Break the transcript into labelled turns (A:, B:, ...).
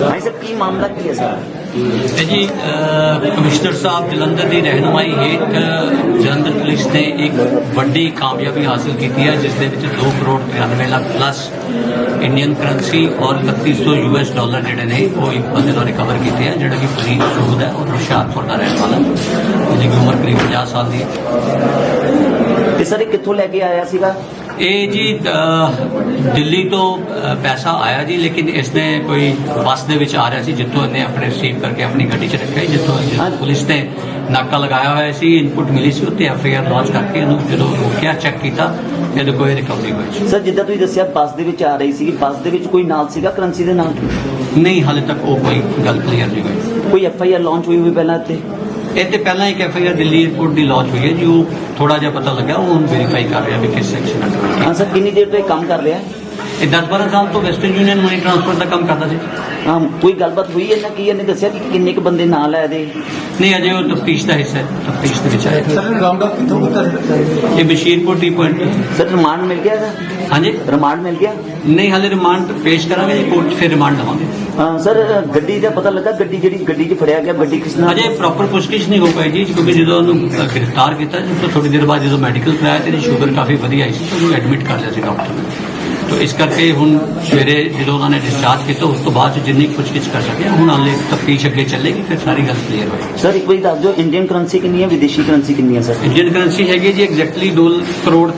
A: ਭਾਈ ਸਾਹਿਬ ਕੀ ਮਾਮਲਾ ਕੀ ਹੈ ਸਰ?
B: ਹੈ ਜੀ ਅਹ ਕਮਿਸ਼ਨਰ ਸਾਹਿਬ ਜਲੰਧਰ ਦੀ ਰਹਿਨੁਮਾਈ ਹੇਠ ਜਲੰਧਰ ਪੁਲਿਸ ਨੇ ਇੱਕ ਵੱਡੀ ਕਾਮਯਾਬੀ ਹਾਸਲ ਕੀਤੀ ਹੈ ਜਿਸ ਦੇ ਵਿੱਚ 2 crore 93 lakh plus Indian currency ਔਰ 3100 ਯੂਐਸ ਡਾਲਰ ਜਿਹੜੇ ਨੇ ਉਹ ਇੱਕ ਬੰਦੇ ਤੋਂ ਰਿਕਵਰ ਕੀਤੇ ਆ ਜਿਹੜਾ ਕਿ ਫਰੀਦ ਸੂਦ ਹੈ ਉਹ ਹੁਸ਼ਿਆਰਪੁਰ ਦਾ ਰਹਿਣ ਵਾਲਾ ਜਿਹਦੀ ਉਮਰ ਕਰੀਬ 50 ਸਾਲ ਦੀ ਹੈ।
A: ਤੇ ਸਰ ਇਹ ਕਿੱਥੋਂ ਲੈ ਕੇ ਆਇਆ ਸੀਗਾ?
B: ਇਹ ਜੀ ਦਿੱਲੀ ਤੋਂ ਪੈਸਾ ਆਇਆ ਜੀ ਲੇਕਿਨ ਇਸਨੇ ਕੋਈ ਬੱਸ ਦੇ ਵਿੱਚ ਆ ਰਿਹਾ ਸੀ ਜਿੱਥੋਂ ਇਹਨੇ ਆਪਣੇ ਰਿਸੀਵ ਕਰਕੇ ਆਪਣੀ ਗੱਡੀ 'ਚ ਰੱਖਿਆ ਜਿੱਥੋਂ ਪੁਲਿਸ ਨੇ ਨਾਕਾ ਲਗਾਇਆ ਹੋਇਆ ਸੀ ਇਨਪੁਟ ਮਿਲੀ ਸੀ ਉੱਤੇ ਐਫ ਆਈ ਆਰ ਲਾਂਚ ਕਰਕੇ ਇਹਨੂੰ ਜਦੋਂ ਰੋਕਿਆ ਚੈੱਕ ਕੀਤਾ ਇਹਦੇ ਕੋਈ ਰਿਕਵਰੀ ਹੋਈ
A: ਸਰ ਜਿੱਦਾਂ ਤੁਸੀਂ ਦੱਸਿਆ ਬੱਸ ਦੇ ਵਿੱਚ ਆ ਰਹੀ ਸੀ ਬੱਸ ਦੇ ਵਿੱਚ ਕੋਈ ਨਾਲ ਸੀਗਾ ਕਰੰਸੀ ਦੇ ਨਾਲ?
B: ਨਹੀਂ ਹਾਲੇ ਤੱਕ ਉਹ ਕੋਈ ਗੱਲ ਕਲੀਅਰ ਨਹੀਂ ਹੋਈ।
A: ਕੋਈ ਐਫ ਆਈ ਆਰ ਲਾਂਚ ਹੋਈ ਹੋਈ ਪਹਿਲਾਂ ਇੱਥੇ?
B: ਇਹ ਤੇ ਪਹਿਲਾਂ ਇੱਕ F I R Delhi airport the launch ਹੋਈ ਹੈ, ਜੀ, ਉਹ ਥੋੜਾ ਜਿਹਾ ਪਤਾ ਲੱਗਾ, ਉਹ ਹੁਣ ਵੈਰੀਫਾਈ ਕਰ ਰਿਹਾ ਵੀ ਕਿਸ ਸੈਕਸ਼ਨ ਅੰਡਰ
A: ਹਾਂ, ਸਰ, ਕਿੰਨੀ ਦੇਰ ਤੋਂ ਇਹ ਕੰਮ ਕਰ ਰਿਹਾ? ਹੈ
B: ਇਹ 10 12 ਸਾਲ ਤੋਂ ਵੈਸਟਰਨ ਯੂਨੀਅਨ ਮਨੀ ਟ੍ਰਾਂਸਫਰ ਦਾ ਕੰਮ ਕਰਦਾ ਸੀ।
A: ਹਾਂ ਕੋਈ ਗੱਲਬਾਤ ਹੋਈ ਇਹਨਾਂ ਕੀ ਇਹਨੇ ਦੱਸਿਆ ਕਿ ਕਿੰਨੇ ਕੁ ਬੰਦੇ ਨਾਲ ਹੈ ਇਹਦੇ?
B: ਨਹੀਂ ਅਜੇ ਉਹ ਤਫਤੀਸ਼ ਦਾ ਹਿੱਸਾ ਹੈ ਤਫਤੀਸ਼ ਦੇ ਵਿੱਚ ਆਇਆ।
C: ਸਰ ਰਾਉਂਡ ਅਪ ਕਿੱਥੋਂ ਕੀਤਾ
B: ਇਹ Bashirpur T point
A: sir remand ਮਿਲ ਗਿਆ ਇਹਦਾ?
B: ਹਾਂਜੀ।
A: ਰਿਮਾਂਡ ਮਿਲ ਗਿਆ?
B: ਨਹੀਂ ਹਾਲੇ ਰਿਮਾਂਡ ਪੇਸ਼ ਕਰਾਂਗੇ ਜੀ ਕੋਰਟ ਫਿਰ ਰਿਮਾਂਡ ਲਵਾਂਗੇ।
A: ਹਾਂ ਸਰ ਗੱਡੀ ਦਾ ਪਤਾ ਲੱਗਾ ਗੱਡੀ ਜਿਹੜੀ ਗੱਡੀ 'ਚ ਫੜਿਆ ਗਿਆ ਗੱਡੀ ਕਿਸ ਨਾਲ?
B: ਅਜੇ ਪ੍ਰੋਪਰ ਪੁੱਛਗਿੱਛ ਨਹੀਂ ਹੋ ਪਾਈ ਜੀ ਕਿਉਂਕਿ ਜਦੋਂ ਉਹਨੂੰ ਗ੍ਰਿਫਤਾਰ ਕੀਤਾ ਜੀ ਤੋਂ ਥੋੜੀ ਦੇਰ ਬਾਅਦ ਜਦੋਂ ਮੈਡੀਕਲ ਕਰਾਇਆ ਤੇ ਸ਼ੂਗਰ ਕਾਫੀ ਵਧੀਆ ਆਈ ਸੀ ਉਹਨੂੰ ਐਡਮਿਟ ਕਰ ਲਿਆ ਸੀ ਡਾਕਟਰ ਨੇ। ਤਾਂ ਇਸ ਕਰਕੇ ਹੁਣ ਸਵੇਰੇ ਜਦੋਂ ਉਹਨਾਂ ਨੇ ਡਿਸਚਾਰਜ ਕੀਤਾ ਉਸ ਤੋਂ ਬਾਅਦ ਜਿੰਨੀ ਪੁੱਛਗਿੱਛ ਕਰ ਸਕਿਆ ਹੁਣ ਹਾਲੇ ਤਫਤੀਸ਼ ਅੱਗੇ ਚੱਲੇਗੀ ਫਿਰ ਸਾਰੀ ਗੱਲ ਕਲੀਅਰ ਹੋਏਗੀ।
A: ਸਰ ਇੱਕ ਵਾਰੀ ਦੱਸ ਦਿਓ ਇੰਡੀਅਨ ਕਰੰਸੀ ਕਿੰਨੀ ਹੈ ਵਿਦੇਸ਼ੀ ਕਰੰਸੀ ਕਿੰਨੀ ਹੈ ਸਰ
B: ਇੰਡੀਅਨ ਕਰੰਸੀ ਹੈਗੀ ਜੀ ਐਗਜ਼ੈਕਟਲੀ 2 ਕਰੋੜ